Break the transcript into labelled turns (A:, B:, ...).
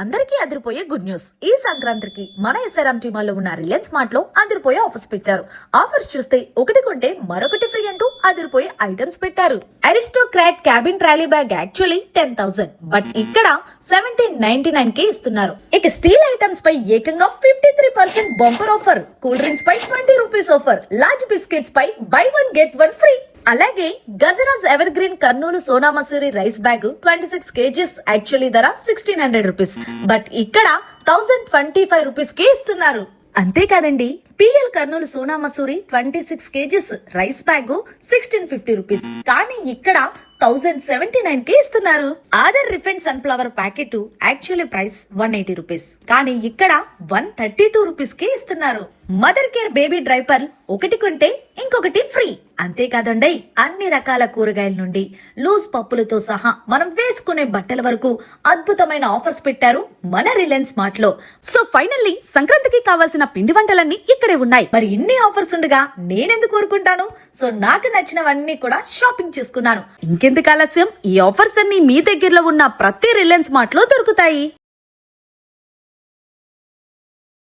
A: అందరికీ అదిరిపోయే good news. ఈ సంక్రాంతికి మన ఎస్ఆర్ఎం టీమాలో ఉన్న రిలయన్స్ మార్ట్లో అదిరిపోయే ఆఫర్స్ పెట్టారు. ఆఫర్స్ చూస్తే ఒకటి కొంటే మరొకటి ఫ్రీ అంటూ అదిరిపోయే ఐటమ్స్ పెట్టారు. Aristocrat cabin trolley bag actually ten thousand but ఇక్కడ సెవెంటీన్ నైన్టీ నైన్కి ఇస్తున్నారు. ఇక స్టీల్ ఐటమ్స్ పై ఏకంగా fifty three percent bumper offer. Cool drinks పై twenty rupees offer. Large biscuits పై buy one get one free. అలాగే Gajaraj ever green Kurnool Sona Masoori rice bag twenty six KGs actually ధర sixteen hundred rupees but ఇక్కడ thousand twenty five రూపీస్కి ఇస్తున్నారు. అంతేకాదండి PL Kurnool Sona Masoori twenty six KGs rice bag sixteen fifty rupees. కానీ ఇక్కడ thousand seventy నైన్కి ఇస్తున్నారు. Other sun sunflower packet actually price one eighty rupees. కానీ ఇక్కడ వన్ థర్టీ టూ రూపీస్కి ఇస్తున్నారు. మదర్ కేర్ బేబీ డ్రైపర్ ఒకటి కొంటే ఇంకొకటి ఫ్రీ. అంతేకాదండి అన్ని రకాల కూరగాయల నుండి లూజ్ పప్పులతో సహా మనం వేసుకునే బట్టల వరకు అద్భుతమైన ఆఫర్స్ పెట్టారు మన రిలయన్స్ మార్ట్లో సో ఫైనల్లీ సంక్రాంతికి కావాల్సిన పిండి వంటలన్నీ ఇక్కడ ఇక్కడే ఉన్నాయి. మరి ఇన్ని ఆఫర్స్ ఉండగా నేనెందుకు కోరుకుంటాను? సో నాకు నచ్చినవన్నీ కూడా షాపింగ్ చేసుకున్నాను. ఇంకెందుకు ఆలస్యం? ఈ ఆఫర్స్ అన్ని మీ దగ్గరలో ఉన్న ప్రతి రిలయన్స్ మార్ట్లో దొరుకుతాయి.